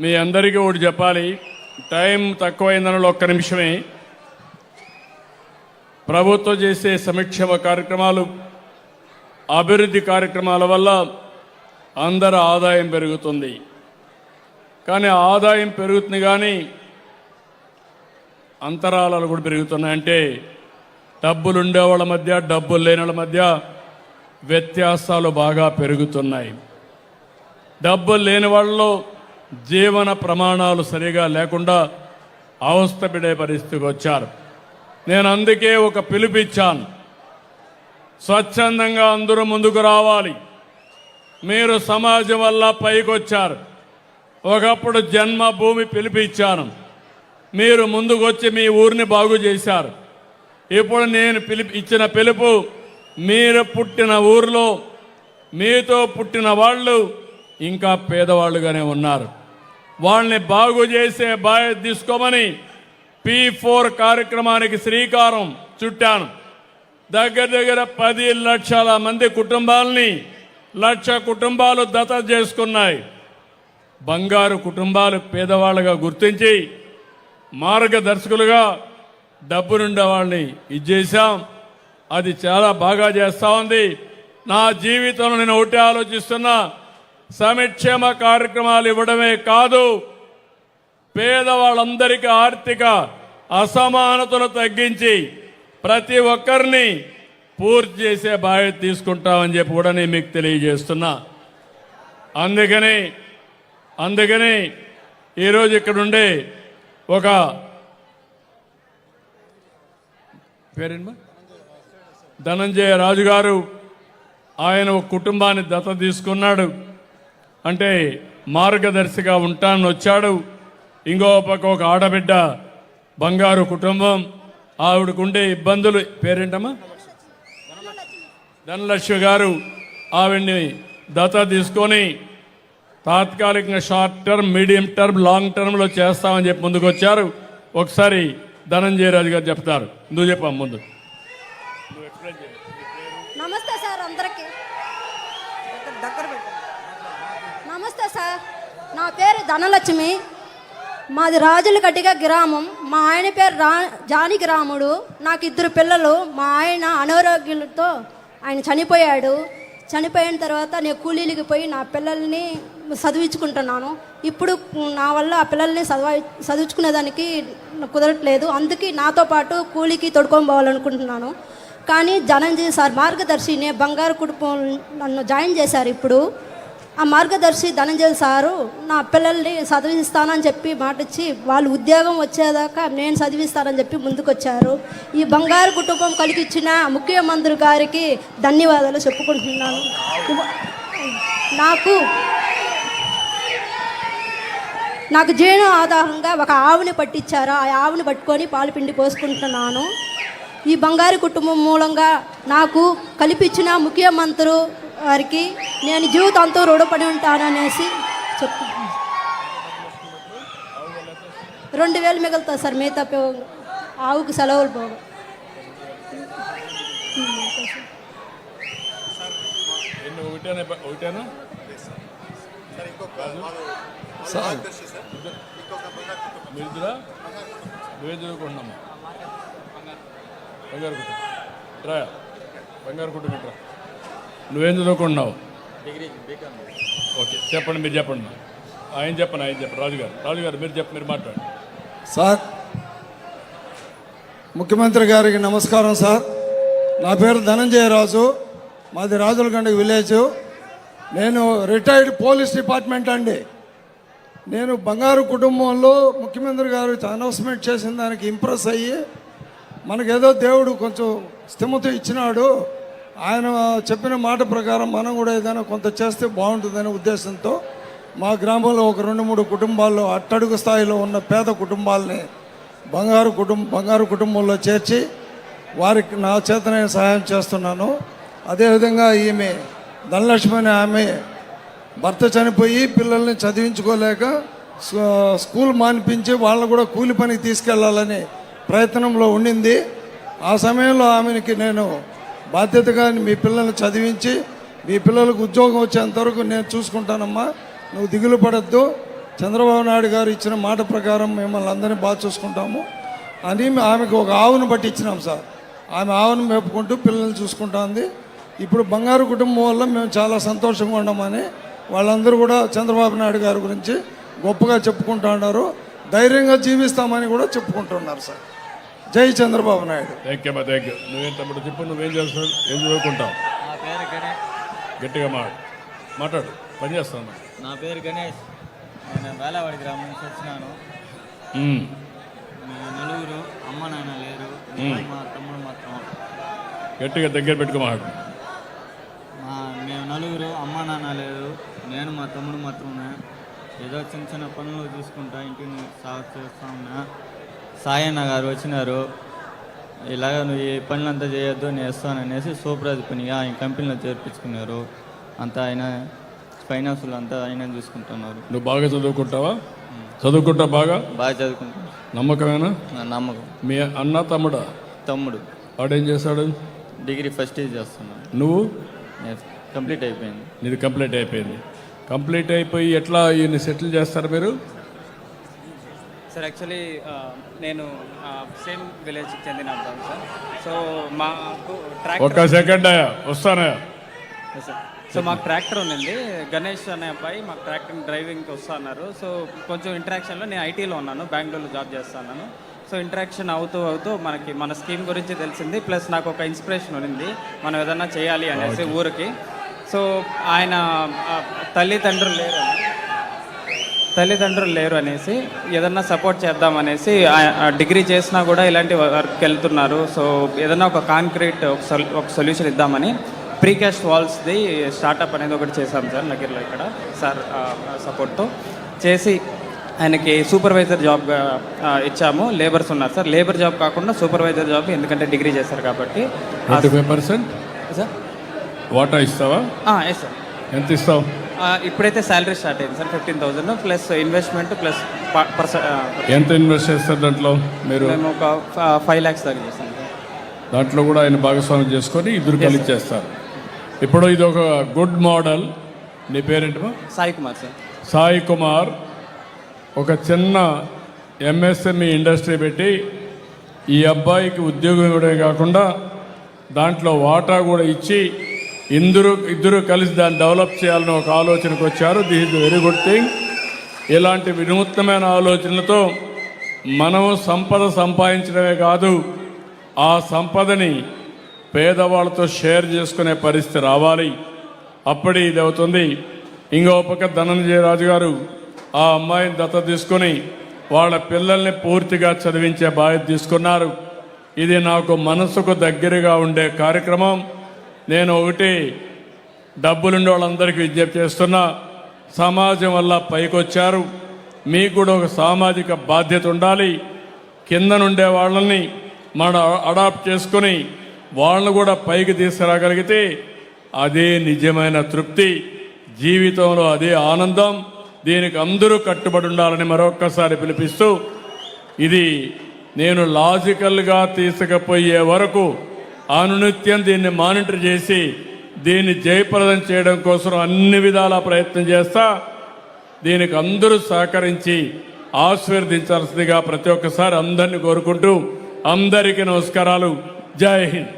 మీ అందరికీ ఒకటి చెప్పాలి. టైం తక్కువైందనలో ఒక్క నిమిషమే. ప్రభుత్వం చేసే సంక్షేమ కార్యక్రమాలు అభివృద్ధి కార్యక్రమాల వల్ల అందరి ఆదాయం పెరుగుతుంది. కానీ ఆదాయం పెరుగుతుంది కానీ అంతరాలాలు కూడా పెరుగుతున్నాయంటే డబ్బులు ఉండేవాళ్ళ మధ్య డబ్బులు లేని వాళ్ళ మధ్య వ్యత్యాసాలు బాగా పెరుగుతున్నాయి. డబ్బులు లేని వాళ్ళలో జీవన ప్రమాణాలు సరిగా లేకుండా అవస్థపడే పరిస్థితికి వచ్చారు. నేను అందుకే ఒక పిలుపిచ్చాను. స్వచ్ఛందంగా అందరూ ముందుకు రావాలి. మీరు సమాజం వల్ల పైకొచ్చారు. ఒకప్పుడు జన్మభూమి పిలిపిచ్చాను. మీరు ముందుకొచ్చి మీ ఊరిని బాగు చేశారు. ఇప్పుడు నేను పిలిపి ఇచ్చిన పిలుపు మీరు పుట్టిన ఊరిలో మీతో పుట్టిన వాళ్ళు ఇంకా పేదవాళ్ళుగానే ఉన్నారు. వాళ్ళని బాగు చేసే బాధ్యత తీసుకోమని పి ఫోర్ కార్యక్రమానికి శ్రీకారం చుట్టాను. దగ్గర దగ్గర పది లక్షల మంది కుటుంబాలని లక్ష కుటుంబాలు దత చేసుకున్నాయి. బంగారు కుటుంబాలు పేదవాళ్ళగా గుర్తించి మార్గదర్శకులుగా డబ్బునుండే వాళ్ళని ఇచ్చేసాం అది చాలా బాగా చేస్తూ ఉంది. నా జీవితంలో నేను ఒకటి ఆలోచిస్తున్నా. సంక్షేమ కార్యక్రమాలు ఇవ్వడమే కాదు పేదవాళ్ళందరికీ ఆర్థిక అసమానతలు తగ్గించి ప్రతి ఒక్కరిని పూర్తి చేసే బాధ్యత తీసుకుంటామని చెప్పి కూడా నేను మీకు తెలియజేస్తున్నా. అందుకని అందుకని ఈరోజు ఇక్కడుండే ఒక పేరేంటమ్మా ధనంజయ రాజు గారు ఆయన ఒక కుటుంబాన్ని దత్త తీసుకున్నాడు. అంటే మార్గదర్శిగా ఉంటానని వచ్చాడు. ఇంకో పక్క ఒక ఆడబిడ్డ బంగారు కుటుంబం. ఆవిడకుండే ఇబ్బందులు. పేరేంటమ్మా? ధనలక్ష్మి గారు ఆవిడ్ని దత్త తీసుకొని తాత్కాలికంగా short term medium term long టర్మ్లో చేస్తామని చెప్పి ముందుకు వచ్చారు ఒకసారి ధనంజయ రాజు గారు చెప్తారు. నువ్వు చెప్పా ముందు నమస్తే సార్ అందరికి దగ్గర పెట్టండి నమస్తే సార్ నా పేరు ధనలక్ష్మి. మాది రాజుల గడ్డిగా గ్రామం. మా ఆయన పేరు రా జానకి రాముడు నాకు ఇద్దరు పిల్లలు. మా ఆయన అనారోగ్యంతో ఆయన చనిపోయాడు. చనిపోయిన తర్వాత నేను కూలీలకి పోయి నా పిల్లల్ని చదివించుకుంటున్నాను. ఇప్పుడు నా వల్ల ఆ పిల్లల్ని చదవ చదివించుకునేదానికి కుదరట్లేదు. అందుకే నాతో పాటు కూలికి తొడుకొని పోవాలనుకుంటున్నాను కానీ జనంజీ సార్ మార్గదర్శిని బంగారు కుటుంబం నన్ను జాయిన్ చేశారు ఇప్పుడు. ఆ మార్గదర్శి ధనంజయ్ సారు నా పిల్లల్ని చదివిస్తానని చెప్పి మాటిచ్చి వాళ్ళు ఉద్యోగం వచ్చేదాకా నేను చదివిస్తానని చెప్పి ముందుకొచ్చారు. ఈ బంగారు కుటుంబం కలిగించిన ముఖ్యమంత్రి గారికి ధన్యవాదాలు చెప్పుకుంటున్నాను. నాకు నాకు జీర్ణ ఆధారంగా ఒక ఆవుని పట్టించారు ఆ ఆవుని పట్టుకొని పాలు పిండి పోసుకుంటున్నాను. ఈ బంగారు కుటుంబం మూలంగా నాకు కల్పించిన ముఖ్యమంత్రి వారికి నేను జీవితంతో రుణపడి ఉంటాననేసి చెప్తున్నాను రెండు వేలు మిగులుతుంది సార్ మిగతా ఆవుకు సెలవులు పోగా ఎన్ని బంగారు కుటుంబం బంగారు కుటుంబం నువ్వేం చదువుకుంటున్నావు? ఓకే చెప్పండి మీరు చెప్పండి ఆయన చెప్పండి ఆయన చెప్పండి. రాజుగారు రాజుగారు మీరు చెప్ప మీరు మాట్లాడండి. సార్ ముఖ్యమంత్రి గారికి నమస్కారం సార్. నా పేరు ధనంజయ రాజు మాది రాజులగండ విలేజ్. నేను రిటైర్డ్ పోలీస్ డిపార్ట్మెంట్ అండి. నేను బంగారు కుటుంబంలో ముఖ్యమంత్రి గారు అనౌన్స్మెంట్ చేసిన దానికి ఇంప్రెస్ అయ్యి మనకేదో దేవుడు కొంచెం స్థిమత ఇచ్చినాడు. ఆయన చెప్పిన మాట ప్రకారం మనం కూడా ఏదైనా కొంత చేస్తే బాగుంటుందనే ఉద్దేశంతో మా గ్రామంలో ఒక రెండు మూడు కుటుంబాల్లో అట్టడుగు స్థాయిలో ఉన్న పేద కుటుంబాలని బంగారు కుటుంబ బంగారు కుటుంబంలో చేర్చి వారికి నా చేతనే సహాయం చేస్తున్నాను. అదేవిధంగా ఈమె ధనలక్ష్మి అనే ఆమె భర్త చనిపోయి పిల్లల్ని చదివించుకోలేక స్కూల్ మానిపించి వాళ్ళని కూడా కూలి పనికి తీసుకెళ్ళాలని ప్రయత్నంలో ఉండింది. ఆ సమయంలో ఆమెకి నేను బాధ్యతగా మీ పిల్లల్ని చదివించి మీ పిల్లలకు ఉద్యోగం వచ్చేంత వరకు నేను చూసుకుంటానమ్మా. నువ్వు దిగులు పడద్దు. చంద్రబాబు నాయుడు గారు ఇచ్చిన మాట ప్రకారం మిమ్మల్ని అందరినీ బాగా చూసుకుంటాము. అని ఆమెకు ఒక ఆవును బట్టి ఇచ్చినాం సార్. ఆమె ఆవును మేపుకుంటూ పిల్లల్ని చూసుకుంటుంది. ఇప్పుడు బంగారు కుటుంబం వల్ల మేము చాలా సంతోషంగా ఉన్నామని వాళ్ళందరూ కూడా చంద్రబాబు నాయుడు గారి గురించి గొప్పగా చెప్పుకుంటూ ఉన్నారు. ధైర్యంగా జీవిస్తామని కూడా చెప్పుకుంటున్నారు సార్. జై చంద్రబాబు నాయుడు. థ్యాంక్ యూ అమ్మా థ్యాంక్ యూ నువ్వేం తమ్ముడు చెప్పు నువ్వేం చేస్తావు ఏం చదువుకుంటావు? నా పేరు గణేష్. గట్టిగా మాట్లాడు మాట్లాడు. పని చేస్తాను నా పేరు గణేష్. నేను వేలవాడి గ్రామం నుంచి వచ్చినాను. మేము. నలుగురు అమ్మ నాన్న లేరు. నేను మా తమ్ముడు మాత్రం గట్టిగా దగ్గర పెట్టుకో మాట్లాడు మా మేము నలుగురు అమ్మ నాన్న లేరు. నేను మా తమ్ముడు మాత్రమే. ఏదో చిన్న చిన్న పనులు చూసుకుంటా ఇంటిని సాగు చేస్తా ఉన్నా. సాయన్న గారు వచ్చినారు. ఇలాగ నువ్వు ఈ పనులంతా చేయొద్దు నేను ఇస్తాననేసి సూపర్వైజర్ పనిగా ఆయన కంపెనీలో చేర్పించుకున్నారు. అంతా ఆయన ఫైనాన్సులు అంతా ఆయన చూసుకుంటున్నారు. నువ్వు బాగా చదువుకుంటావా? చదువుకుంటావు బాగా? బాగా చదువుకుంటున్నాను. నమ్మకమేనా? నా నమ్మకం. మీ అన్న తమ్ముడా? తమ్ముడు. వాడేం చేశాడు డిగ్రీ ఫస్ట్ ఇయర్ చేస్తున్నాను నువ్వు? నేను కంప్లీట్ అయిపోయింది. నీది కంప్లీట్ అయిపోయింది. కంప్లీట్ అయిపోయి ఎట్లా ఈయన్ని సెటిల్ చేస్తారు మీరు? సార్ యాక్చువల్లీ నేను సేమ్ విలేజ్కి చెందిన అబ్బాయి సార్. సో మాకు ట్రాక్టర్ ఒక్క సెకండ్ అయ్యా వస్తానయ్యా. సార్ సో మాకు ట్రాక్టర్ ఉందండి. గణేష్ అనే అబ్బాయి మాకు ట్రాక్టర్ డ్రైవింగ్కి వస్తా అన్నారు. సో కొంచెం ఇంటరాక్షన్లో నేను ఐటీలో ఉన్నాను బెంగళూరులో జాబ్ చేస్తున్నాను సో ఇంటరాక్షన్ అవుతూ అవుతూ మనకి మన స్కీమ్ గురించి తెలిసింది. ప్లస్ నాకు ఒక ఇన్స్పిరేషన్ ఉంది మనం ఏదన్నా చేయాలి అనేసి ఊరికి. సో ఆయన తల్లిదండ్రులు లేరు. తల్లిదండ్రులు లేరు అనేసి ఏదన్నా సపోర్ట్ చేద్దాం అనేసి ఆ- ఆ డిగ్రీ చేసినా కూడా ఇలాంటి వర్క్కి వెళ్తున్నారు. సో ఏదన్నా ఒక కాంక్రీట్ ఒక సొల్- ఒక సొల్యూషన్ ఇద్దామని ప్రీకాస్ట్ వాల్స్ది స్టార్టప్ అనేది ఒకటి చేశాం సార్ నగిరిలో ఇక్కడ. సార్ సపోర్ట్తో చేసి ఆయనకి సూపర్వైజర్ జాబ్ ఇచ్చాము. లేబర్స్ ఉన్నారు సార్. లేబర్ జాబ్ కాకుండా సూపర్వైజర్ జాబ్ ఎందుకంటే డిగ్రీ చేశారు కాబట్టి. సార్? వాటా ఇస్తావా? Yes sir. ఎంత ఇస్తావు? ఇప్పుడైతే శాలరీ స్టార్ట్ అయింది sir fifteen thousand plus investment plus ఎంత ఇన్వెస్ట్ చేస్తారు దాంట్లో మీరు? మేము ఒక ఫైవ్ ల్యాక్స్ దాకా చేస్తాం దాంట్లో కూడా ఆయన భాగస్వామ్యం చేసుకొని ఇద్దరు కలిసి చేస్తారు. ఇప్పుడు ఇది ఒక గుడ్ మోడల్ నీ పేరేంటమా సాయి కుమార్ సార్. సాయి కుమార్ ఒక చిన్న ఎంఎస్ఎంఈ ఇండస్ట్రీ పెట్టి ఈ అబ్బాయికి ఉద్యోగం ఇవ్వడమే కాకుండా దాంట్లో వాటా కూడా ఇచ్చి ఇందరు ఇద్దరు కలిసి దాన్ని డెవలప్ చేయాలని ఒక ఆలోచనకు వచ్చారు. This is very good thing ఇలాంటి వినూత్నమైన ఆలోచనలతో మనం సంపద సంపాదించడమే కాదు ఆ సంపదని పేదవాళ్ళతో షేర్ చేసుకునే పరిస్థితి రావాలి. అప్పుడే ఇది అవుతుంది. ఇంకో పక్క ధనంజయ రాజు గారు ఆ అమ్మాయిని దత్త తీసుకొని వాళ్ళ పిల్లల్ని పూర్తిగా చదివించే బాధ్యత తీసుకున్నారు. ఇది నాకు మనసుకు దగ్గరగా ఉండే కార్యక్రమం. నేను ఒకటి డబ్బులుండే వాళ్ళందరికీ విజ్ఞప్తి చేస్తున్నా సమాజం వల్ల పైకొచ్చారు. మీకు కూడా ఒక సామాజిక బాధ్యత ఉండాలి. కింద నుండే వాళ్ళని మనం అడాప్ట్ చేసుకొని వాళ్ళని కూడా పైకి తీసుకురాగలిగితే అదే నిజమైన తృప్తి. జీవితంలో అదే ఆనందం. దీనికి అందరూ కట్టుబడి ఉండాలని మరొక్కసారి పిలిపిస్తూ ఇది నేను లాజికల్గా తీసుకుపోయే వరకు అనునిత్యం దీన్ని మానిటర్ చేసి దీన్ని జయప్రదం చేయడం కోసం అన్ని విధాల ప్రయత్నం చేస్తా. దీనికి అందరూ సహకరించి ఆశీర్వదించాల్సిందిగా ప్రతి ఒక్కసారి అందరిని కోరుకుంటూ అందరికీ నమస్కారాలు. జై హింద్.